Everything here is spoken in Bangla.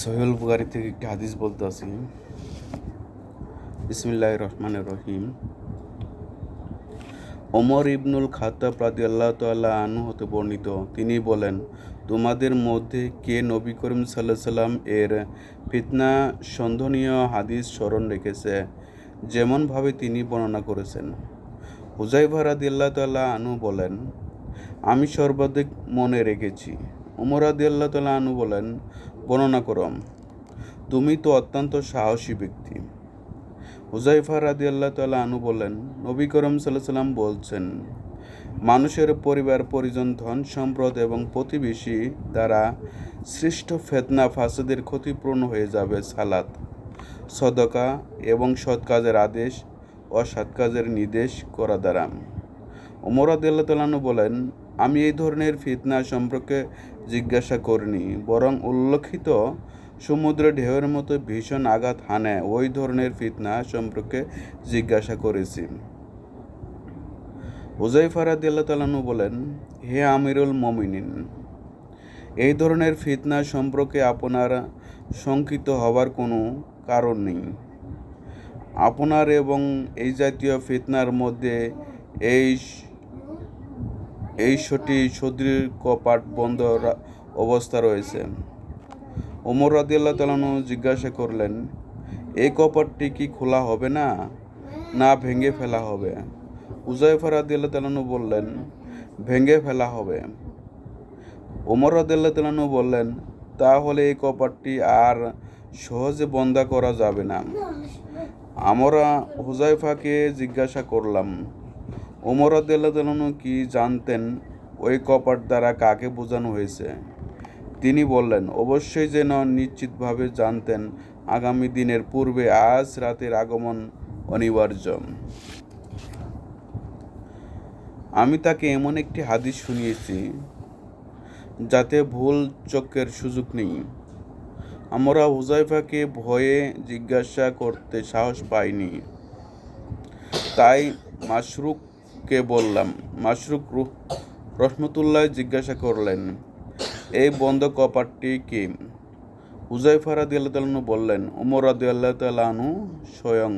সোহেল বুগারি থেকে একটি হাদিস বলতে আছি বিসমিল্লাহ রহমানের রহিম। ওমর ইবনুল খাত্তাব রাদি আল্লাহ তাল্লাহ আনু হতে বর্ণিত। তিনি বলেন, তোমাদের মধ্যে কে নবী করিম সাল্লাহ সাল্লাম এর ফিতনা সন্ধনীয় হাদিস স্মরণ রেখেছে, যেমনভাবে তিনি বর্ণনা করেছেন। হুজাইফা রাদি আল্লাহ তাল্লাহ আনু বলেন, আমি সর্বাধিক মনে রেখেছি। উমর রাদি আল্লাহ তাল্লাহ আনু বলেন বর্ণনা করম, তুমি তো অত্যন্ত সাহসী ব্যক্তি। হুজাইফা রাদি আল্লাহ তাল্লাহ আনু বলেন নবী করম সাল্লাম বলছেন, মানুষের পরিবার, পরিজন, ধন, সম্পদ এবং প্রতিবেশী দ্বারা সৃষ্ট ফেতনা, ফাসাদের ক্ষতিপূর্ণ হয়ে যাবে সালাত, সদকা এবং সৎ কাজের আদেশ ও সৎ কাজের নির্দেশ করা দ্বারা। ওমর আদিল্লাহ বলেন আমি এই ধরনের ফিতনা সম্পর্কে জিজ্ঞাসা করিনি, বরং উল্লেখিত সমুদ্রে ঢেউয়ের মতো ভীষণ আঘাত হানে ওই ধরনের ফিতনা সম্পর্কে জিজ্ঞাসা করেছি। হুজাইফা রাদিয়াল্লাহ তালানু বলেন, হে আমিরুল মমিনিন, এই ধরনের ফিতনা সম্পর্কে আপনার শঙ্কিত হওয়ার কোনো কারণ নেই। আপনার এবং এই জাতীয় ফিতনার মধ্যে এই এই সটি সদৃঢ় কপাট বন্ধ অবস্থা রয়েছে। ওমর রাদিয়াল্লাহ তালানু জিজ্ঞাসা করলেন এই কপাটটি কি খোলা হবে না? না ভেঙে ফেলা হবে? উজাইফা রাদিয়াল্লাহ তালানু বললেন, ভেঙে ফেলা হবে। ওমর রাদিয়াল্লাহ তালানু বললেন, তাহলে এই কপাটটি আর সহজে বন্ধ করা যাবে না। আমরা হুজাইফাকে জিজ্ঞাসা করলাম ওমর তাআলা কি জানতেন ওই কপাট দ্বারা কাকে বোঝানো হয়েছে? তিনি বললেন, অবশ্যই যেন নিশ্চিতভাবে জানতেন আগামী দিনের পূর্বে আজ রাতের আগমন অনিবার্য। আমি তাকে এমন একটি হাদিস শুনিয়েছি যাতে ভুল চক্রের সুযোগ নেই। আমরা হুজাইফাকে ভয়ে জিজ্ঞাসা করতে সাহস পাইনি। তাই মাশরুককে বললাম, মাশরুক রুহ রহমতুল্লাহ জিজ্ঞাসা করলেন, এই বন্ধ কপাটটি কি? হুজাইফা রাদি আল্লাহ বললেন, উমর রাদি আল্লাহ তালু স্বয়ং।